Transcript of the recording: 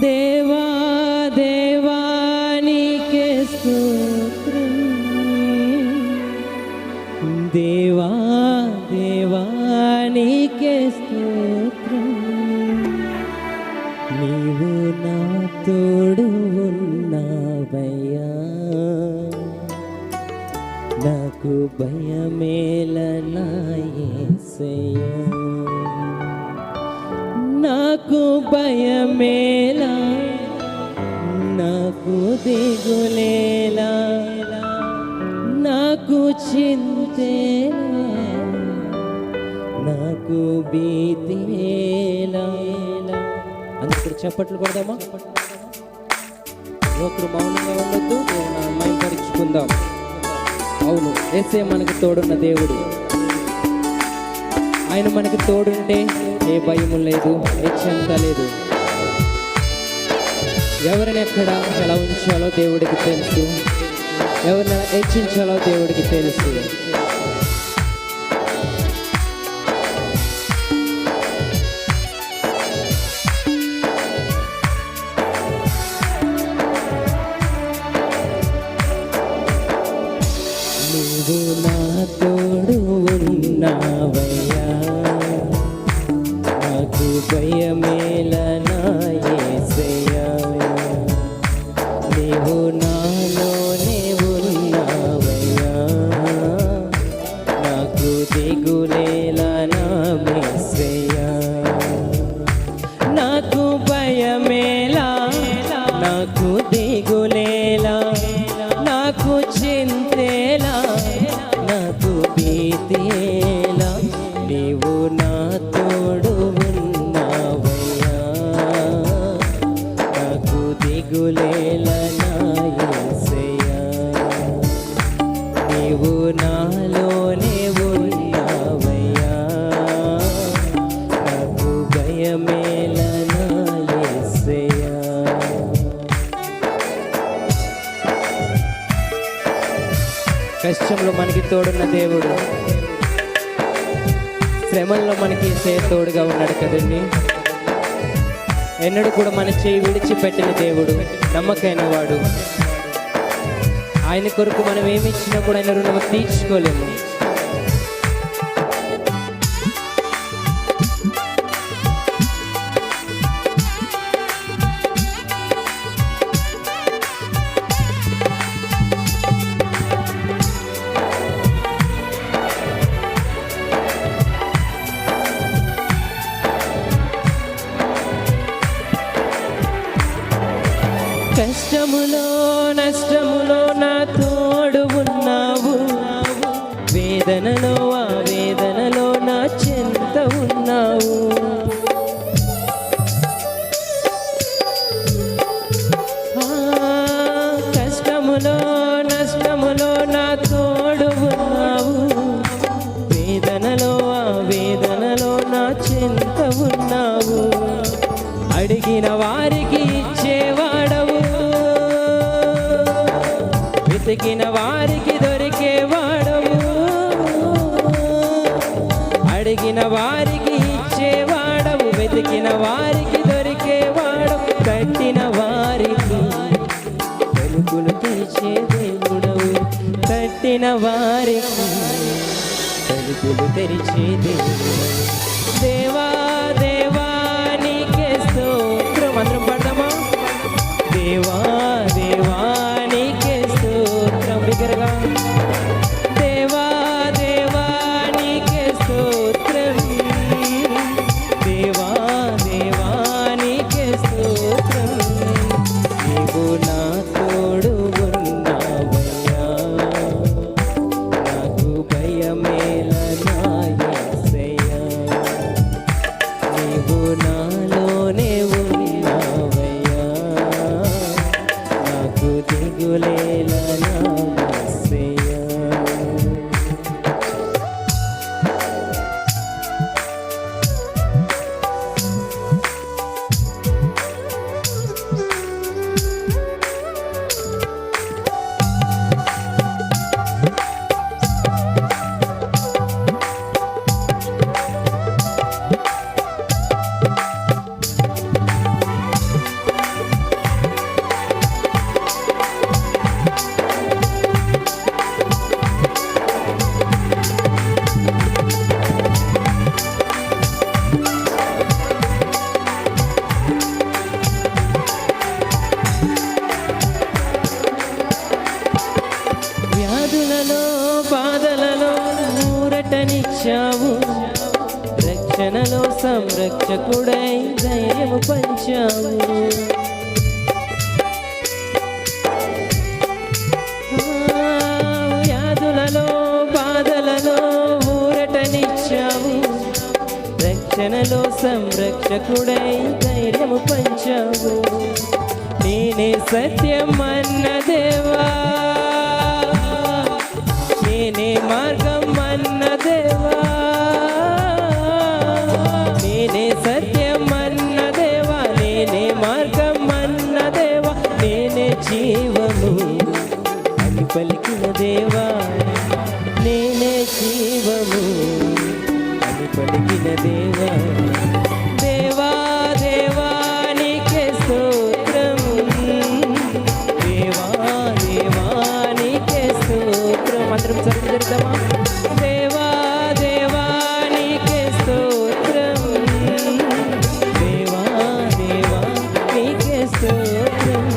దేవా దేవానికే స్తోత్రం. దేవా దేవానికే స్తోత్రం. నీవు నా తోడు ఉన్నావయ్యా. నాకు భయమేలనా నాకు భయమేలా నాకు దిగులేలా నాకు చింతేలా నాకు భీతేలా అందుకు చప్పట్లు కొడదామా? ఒకరు మౌనంగా ఉండొద్దు దేవుని అమ్మాయిని పరీక్షుకుందాం అవును ఎస్ఏ మనకి తోడున్న దేవుడు. ఆయన మనకి తోడుంటే ఏ భయం లేదు ఏ చింత లేదు. ఎవరిని ఎక్కడ ఎలా ఉంచాలో దేవుడికి తెలుసు. ఎవరిని హెచ్చించాలో దేవుడికి తెలుసు. నాకు కష్టంలో మనకి తోడున్న దేవుడు. శ్రమల్లో మనకి సే తోడుగా ఉన్నాడు కదండి. ఎన్నడూ కూడా మన చేయి విడిచిపెట్టిన దేవుడు నమ్మకైన వాడు. ఆయన కొరకు మనం ఏమి ఇచ్చినా కూడా ఆయన రుణం తీర్చుకోలేము. వేదనలో ఆ వేదనలో నా చెంత ఉన్నావు. కష్టములో నష్టములో నా తోడు ఉన్నావు. వేదనలో ఆ వేదనలో నా చెంత ఉన్నావు. అడిగిన వారికి ఇచ్చేవాడవు. వెతికిన పట్టిన వారికి తలుపులు తెరిచేది. దేవా పంచాము రక్షణలో సంరక్షకుడై ధైర్యము పంచాము వ్యాధులలో బాధలలో ఊరటనిచ్చావు. రక్షణలో సంరక్షకుడై ధైర్యము పంచాము నేనే సత్యం అన్న దేవా. నేనే మార్గ అన్న దేవా నేనే సత్యం దేవా నేనే మార్గం అన్న దేవా నేనే జీవము. అని పలికిన దేవా నీకే స్తోత్రం